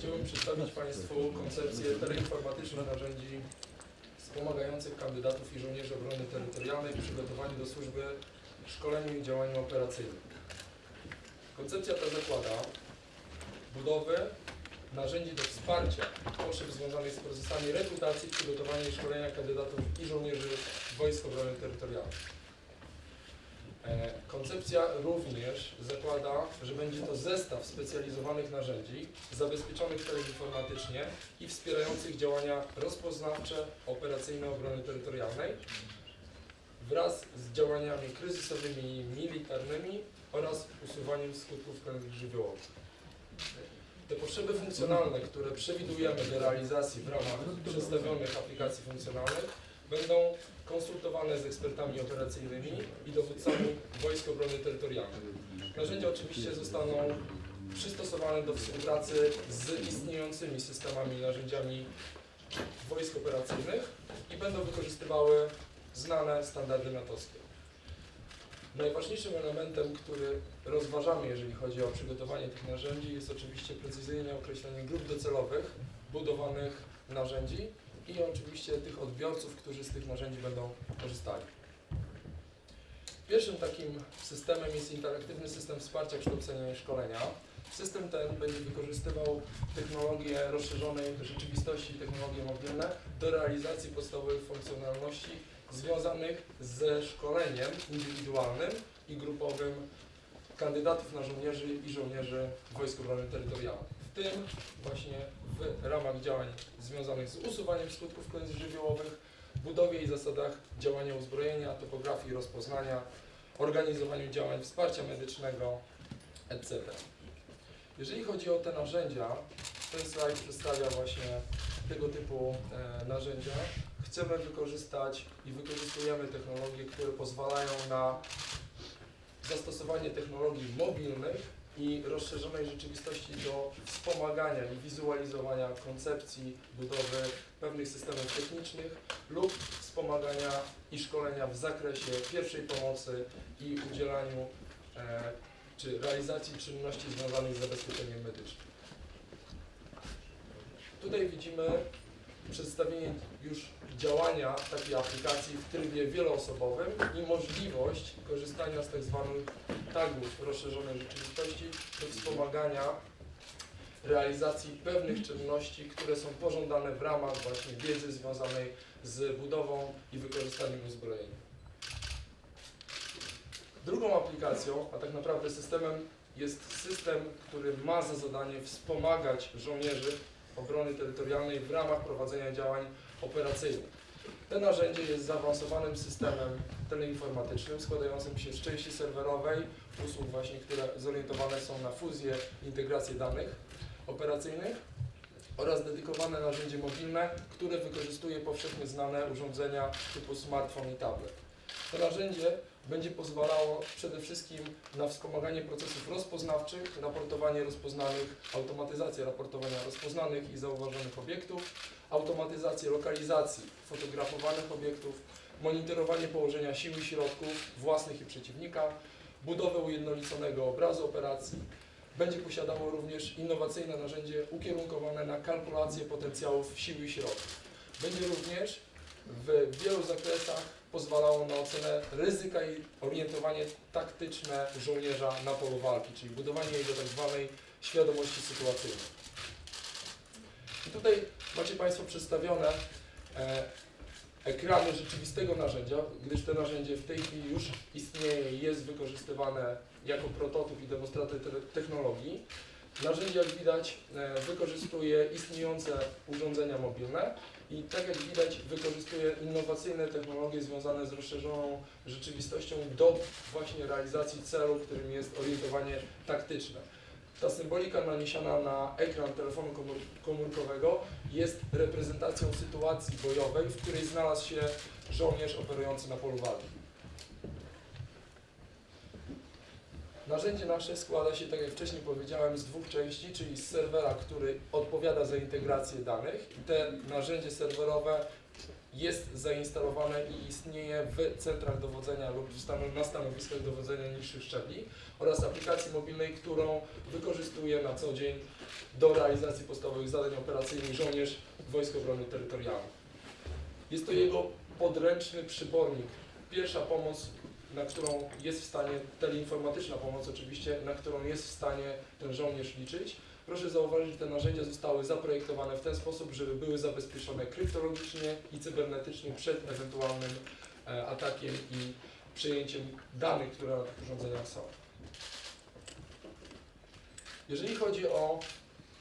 Chciałbym przedstawić Państwu koncepcję teleinformatycznych narzędzi wspomagających kandydatów i żołnierzy obrony terytorialnej w przygotowaniu do służby, szkoleniu i działaniu operacyjnym. Koncepcja ta zakłada budowę narzędzi do wsparcia potrzeb związanych z procesami rekrutacji, przygotowania i szkolenia kandydatów i żołnierzy Wojsk Obrony Terytorialnej. E, Koncepcja również zakłada, że będzie to zestaw specjalizowanych narzędzi zabezpieczonych teleinformatycznie i wspierających działania rozpoznawcze, operacyjne obrony terytorialnej wraz z działaniami kryzysowymi i militarnymi oraz usuwaniem skutków klęsk żywiołowych. Te potrzeby funkcjonalne, które przewidujemy do realizacji w ramach przedstawionych aplikacji funkcjonalnych, będą konsultowane z ekspertami operacyjnymi i dowódcami Wojsk Obrony Terytorialnej. Narzędzia oczywiście zostaną przystosowane do współpracy z istniejącymi systemami i narzędziami wojsk operacyjnych i będą wykorzystywały znane standardy natowskie. Najważniejszym elementem, który rozważamy, jeżeli chodzi o przygotowanie tych narzędzi, jest oczywiście precyzyjne określenie grup docelowych budowanych narzędzi i oczywiście tych odbiorców, którzy z tych narzędzi będą korzystali. Pierwszym takim systemem jest interaktywny system wsparcia kształcenia i szkolenia. System ten będzie wykorzystywał technologię rozszerzonej rzeczywistości i technologie mobilne do realizacji podstawowych funkcjonalności związanych ze szkoleniem indywidualnym i grupowym kandydatów na żołnierzy i żołnierzy Wojsk Obrony Terytorialnej. W tym właśnie ramach działań związanych z usuwaniem skutków klęsk żywiołowych, budowie i zasadach działania uzbrojenia, topografii rozpoznania, organizowaniu działań wsparcia medycznego, etc. Jeżeli chodzi o te narzędzia, ten slajd przedstawia właśnie tego typu e, narzędzia. Chcemy wykorzystać i wykorzystujemy technologie, które pozwalają na zastosowanie technologii mobilnych i rozszerzonej rzeczywistości do wspomagania i wizualizowania koncepcji budowy pewnych systemów technicznych lub wspomagania i szkolenia w zakresie pierwszej pomocy i udzielaniu e, czy realizacji czynności związanych z zabezpieczeniem medycznym. Tutaj widzimy przedstawienie już działania takiej aplikacji w trybie wieloosobowym i możliwość korzystania z tak zwanych tagów rozszerzonej rzeczywistości do wspomagania realizacji pewnych czynności, które są pożądane w ramach właśnie wiedzy związanej z budową i wykorzystaniem uzbrojenia. Drugą aplikacją, a tak naprawdę systemem, jest system, który ma za zadanie wspomagać żołnierzy obrony terytorialnej w ramach prowadzenia działań operacyjnych. To narzędzie jest zaawansowanym systemem teleinformatycznym składającym się z części serwerowej, usług właśnie, które zorientowane są na fuzję integrację danych operacyjnych oraz dedykowane narzędzie mobilne, które wykorzystuje powszechnie znane urządzenia typu smartfon i tablet. To narzędzie będzie pozwalało przede wszystkim na wspomaganie procesów rozpoznawczych, raportowanie rozpoznanych, automatyzację raportowania rozpoznanych i zauważonych obiektów, automatyzację lokalizacji fotografowanych obiektów, monitorowanie położenia sił i środków własnych i przeciwnika, budowę ujednoliconego obrazu operacji. Będzie posiadało również innowacyjne narzędzie ukierunkowane na kalkulację potencjałów sił i środków. Będzie również w wielu zakresach pozwalało na ocenę ryzyka i orientowanie taktyczne żołnierza na polu walki, czyli budowanie jego tak zwanej świadomości sytuacyjnej. I tutaj macie Państwo przedstawione e, ekrany rzeczywistego narzędzia, gdyż to narzędzie w tej chwili już istnieje i jest wykorzystywane jako prototyp i demonstrator te- technologii. Narzędzie, jak widać, e, wykorzystuje istniejące urządzenia mobilne i tak jak widać, wykorzystuje innowacyjne technologie związane z rozszerzoną rzeczywistością do właśnie realizacji celu, którym jest orientowanie taktyczne. Ta symbolika naniesiona na ekran telefonu komór- komórkowego jest reprezentacją sytuacji bojowej, w której znalazł się żołnierz operujący na polu walki. Narzędzie nasze składa się, tak jak wcześniej powiedziałem, z dwóch części, czyli z serwera, który odpowiada za integrację danych i te narzędzie serwerowe jest zainstalowane i istnieje w centrach dowodzenia lub na stanowiskach dowodzenia niższych szczebli oraz aplikacji mobilnej, którą wykorzystuje na co dzień do realizacji podstawowych zadań operacyjnych żołnierz Wojsk Obrony Terytorialnej. Jest to jego podręczny przybornik. Pierwsza pomoc, na którą jest w stanie, teleinformatyczna pomoc oczywiście, na którą jest w stanie ten żołnierz liczyć. Proszę zauważyć, że te narzędzia zostały zaprojektowane w ten sposób, żeby były zabezpieczone kryptologicznie i cybernetycznie przed ewentualnym e, atakiem i przejęciem danych, które na tych urządzeniach są. Jeżeli chodzi o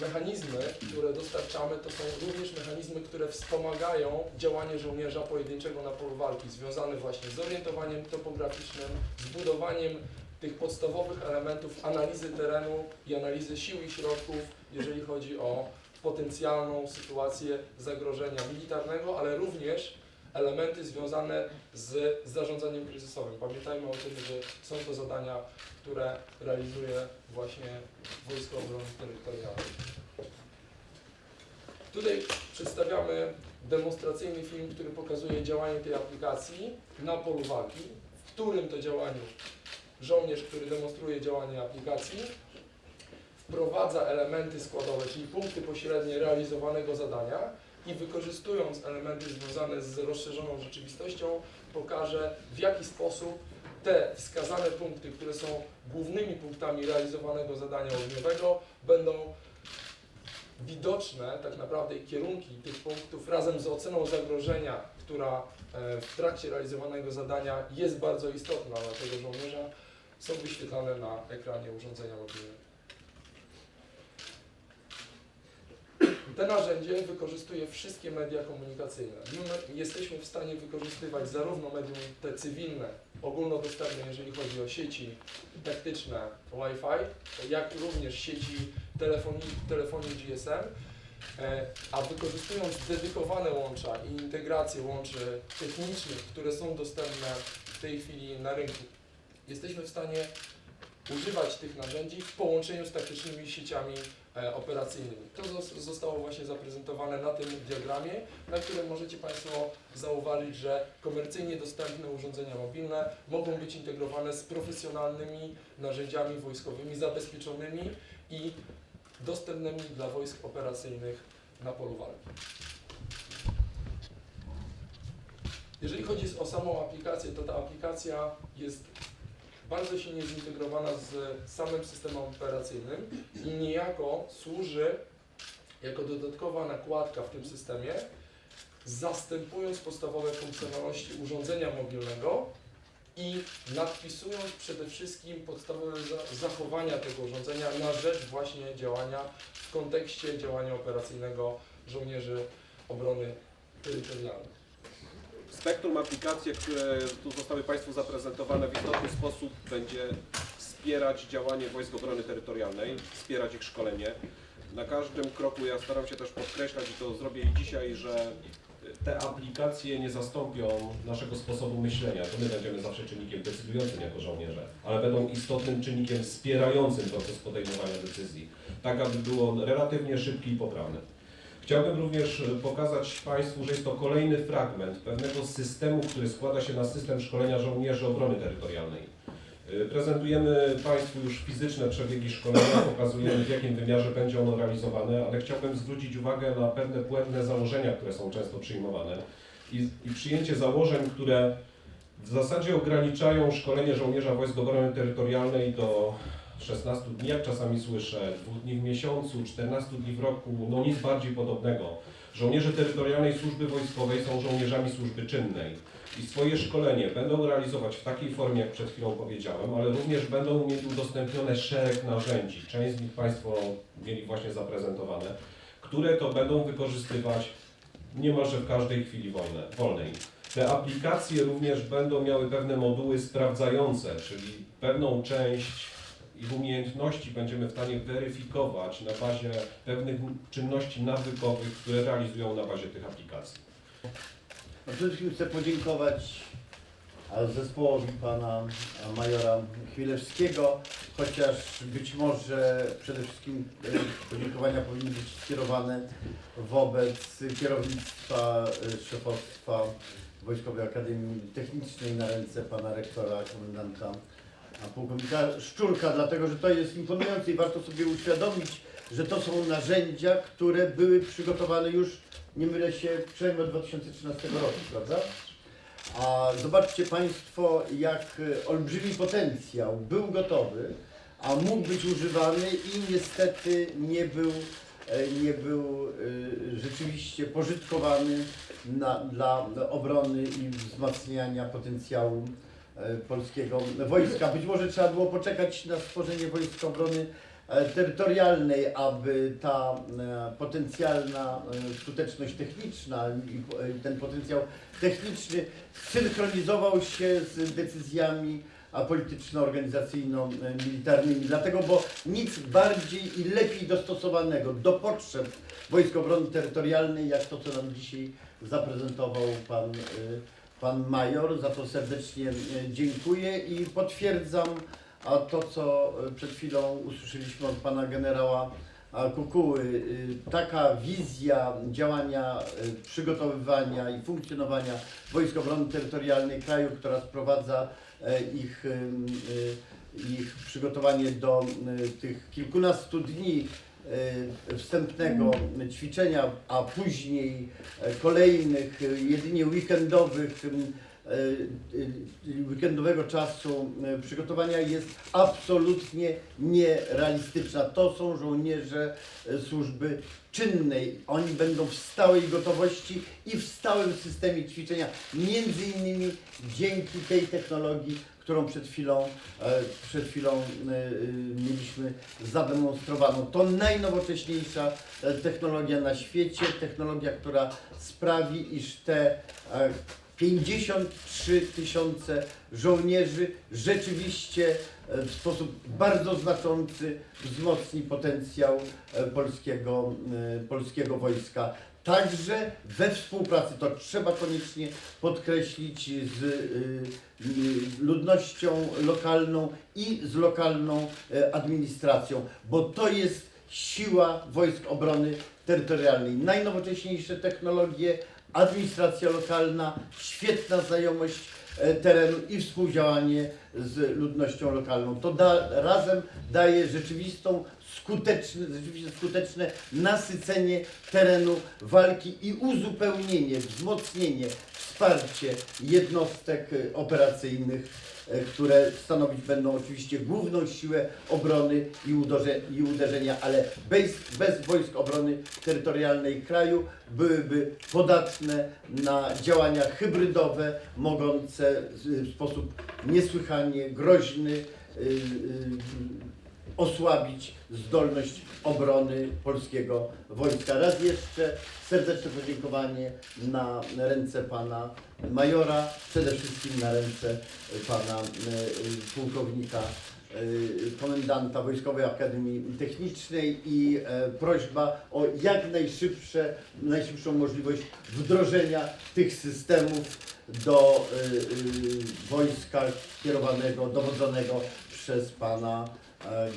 mechanizmy, które dostarczamy, to są również mechanizmy, które wspomagają działanie żołnierza pojedynczego na polu walki, związane właśnie z orientowaniem topograficznym, z budowaniem tych podstawowych elementów analizy terenu i analizy sił i środków, jeżeli chodzi o potencjalną sytuację zagrożenia militarnego, ale również elementy związane z zarządzaniem kryzysowym. Pamiętajmy o tym, że są to zadania, które realizuje właśnie Wojsko Obrony Terytorialnej. Tutaj przedstawiamy demonstracyjny film, który pokazuje działanie tej aplikacji na polu walki, w którym to działaniu żołnierz, który demonstruje działanie aplikacji, wprowadza elementy składowe, czyli punkty pośrednie realizowanego zadania i wykorzystując elementy związane z rozszerzoną rzeczywistością, pokaże w jaki sposób te wskazane punkty, które są głównymi punktami realizowanego zadania ogniowego, będą widoczne tak naprawdę i kierunki tych punktów razem z oceną zagrożenia, która e, w trakcie realizowanego zadania jest bardzo istotna dla tego żołnierza, są wyświetlane na ekranie urządzenia mobilnego. Te narzędzie wykorzystuje wszystkie media komunikacyjne. My jesteśmy w stanie wykorzystywać zarówno medium te cywilne, ogólnodostępne, jeżeli chodzi o sieci taktyczne Wi-Fi, jak również sieci telefonii, telefonii GSM, e, a wykorzystując dedykowane łącza i integrację łączy technicznych, które są dostępne w tej chwili na rynku, jesteśmy w stanie używać tych narzędzi w połączeniu z taktycznymi sieciami operacyjnymi. To zos- zostało właśnie zaprezentowane na tym diagramie, na którym możecie Państwo zauważyć, że komercyjnie dostępne urządzenia mobilne mogą być integrowane z profesjonalnymi narzędziami wojskowymi zabezpieczonymi i dostępnymi dla wojsk operacyjnych na polu walki. Jeżeli chodzi o samą aplikację, to ta aplikacja jest bardzo silnie zintegrowana z samym systemem operacyjnym i niejako służy jako dodatkowa nakładka w tym systemie, zastępując podstawowe funkcjonalności urządzenia mobilnego i nadpisując przede wszystkim podstawowe za- zachowania tego urządzenia na rzecz właśnie działania w kontekście działania operacyjnego żołnierzy obrony terytorialnej. Spektrum aplikacji, które tu zostały Państwu zaprezentowane w istotny sposób będzie wspierać działanie Wojsk Obrony Terytorialnej, wspierać ich szkolenie. Na każdym kroku ja staram się też podkreślać i to zrobię i dzisiaj, że te aplikacje nie zastąpią naszego sposobu myślenia. To my będziemy zawsze czynnikiem decydującym jako żołnierze, ale będą istotnym czynnikiem wspierającym proces podejmowania decyzji, tak aby było relatywnie szybkie i poprawne. Chciałbym również e, pokazać Państwu, że jest to kolejny fragment pewnego systemu, który składa się na system szkolenia żołnierzy obrony terytorialnej. E, Prezentujemy Państwu już fizyczne przebiegi szkolenia, pokazujemy w jakim wymiarze będzie ono realizowane, ale chciałbym zwrócić uwagę na pewne błędne założenia, które są często przyjmowane i, i przyjęcie założeń, które w zasadzie ograniczają szkolenie żołnierza Wojsk Obrony Terytorialnej do 16 dni, jak czasami słyszę, dwóch dni w miesiącu, 14 dni w roku, no nic bardziej podobnego. Żołnierze terytorialnej służby wojskowej są żołnierzami służby czynnej i swoje szkolenie będą realizować w takiej formie, jak przed chwilą powiedziałem, ale również będą mieć udostępnione szereg narzędzi, część z nich Państwo mieli właśnie zaprezentowane, które to będą wykorzystywać niemalże w każdej chwili wolne, wolnej. Te aplikacje również będą miały pewne moduły sprawdzające, czyli pewną część ich umiejętności będziemy w stanie weryfikować na bazie pewnych czynności nawykowych, które realizują na bazie tych aplikacji. Przede wszystkim chcę podziękować a zespołowi pana a, majora Chwilewskiego, chociaż być może przede wszystkim e, podziękowania powinny być skierowane wobec kierownictwa e, szefostwa Wojskowej Akademii Technicznej na ręce pana rektora, komendanta a pułkownika Szczurka, dlatego że to jest imponujące i warto sobie uświadomić, że to są narzędzia, które były przygotowane już, nie mylę się, przynajmniej od 2013 roku, prawda? A zobaczcie Państwo, jak olbrzymi potencjał był gotowy, a mógł być używany i niestety nie był, e, nie był e, rzeczywiście pożytkowany na, dla obrony i wzmacniania potencjału polskiego wojska. Być może trzeba było poczekać na stworzenie Wojsk Obrony e, Terytorialnej, aby ta e, potencjalna e, skuteczność techniczna i e, ten potencjał techniczny synchronizował się z decyzjami polityczno-organizacyjno-militarnymi. Dlatego, bo nic bardziej i lepiej dostosowanego do potrzeb Wojsk Obrony Terytorialnej, jak to, co nam dzisiaj zaprezentował pan, pan major. Za to serdecznie y, dziękuję i potwierdzam to, co y, przed chwilą usłyszeliśmy od pana generała a, Kukuły. Taka wizja działania, przygotowywania i funkcjonowania Wojsk Obrony Terytorialnej kraju, która sprowadza e, ich, ich przygotowanie do tych kilkunastu dni wstępnego ćwiczenia, a później e, kolejnych, y, jedynie weekendowych, e, y, weekendowego czasu y, przygotowania jest absolutnie nierealistyczna. To są żołnierze e, służby czynnej. Oni będą w stałej gotowości i w stałym systemie ćwiczenia, między innymi dzięki tej technologii, którą przed chwilą, e, przed chwilą e, e, mieliśmy zademonstrowaną. To najnowocześniejsza technologia na świecie, technologia, która sprawi, iż te e, 53 tysiące żołnierzy rzeczywiście w sposób bardzo znaczący wzmocni potencjał polskiego, polskiego wojska. Także we współpracy, to trzeba koniecznie podkreślić, z y, y, ludnością lokalną i z lokalną e, administracją, bo to jest siła Wojsk Obrony Terytorialnej. Najnowocześniejsze technologie, administracja lokalna, świetna znajomość terenu i współdziałanie z ludnością lokalną. To da, razem daje rzeczywistą, skuteczne, rzeczywiście skuteczne nasycenie terenu walki i uzupełnienie, wzmocnienie, wsparcie jednostek e, operacyjnych, e, które stanowić będą oczywiście główną siłę obrony i, uderze, i uderzenia, ale bez, bez wojsk obrony terytorialnej kraju byłyby podatne na działania hybrydowe, mogące w sposób niesłychanie groźny y, osłabić zdolność obrony polskiego wojska. Raz jeszcze serdeczne podziękowanie na ręce pana majora, przede wszystkim na ręce pana y, pułkownika y, komendanta Wojskowej Akademii Technicznej i e, prośba o jak najszybsze, najszybszą możliwość wdrożenia tych systemów do wojska kierowanego, dowodzonego przez pana e,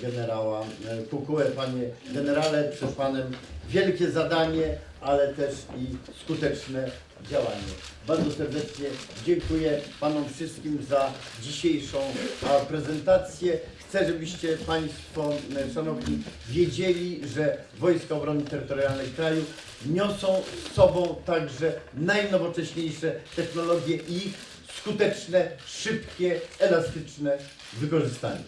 generała e, Kukułę. Panie generale, przed panem wielkie zadanie, ale też i skuteczne działanie. Bardzo serdecznie dziękuję panom wszystkim za dzisiejszą a, prezentację. Chcę, żebyście Państwo, e, Szanowni, wiedzieli, że Wojska Obrony Terytorialnej kraju niosą z sobą także najnowocześniejsze technologie i ich skuteczne, szybkie, elastyczne wykorzystanie.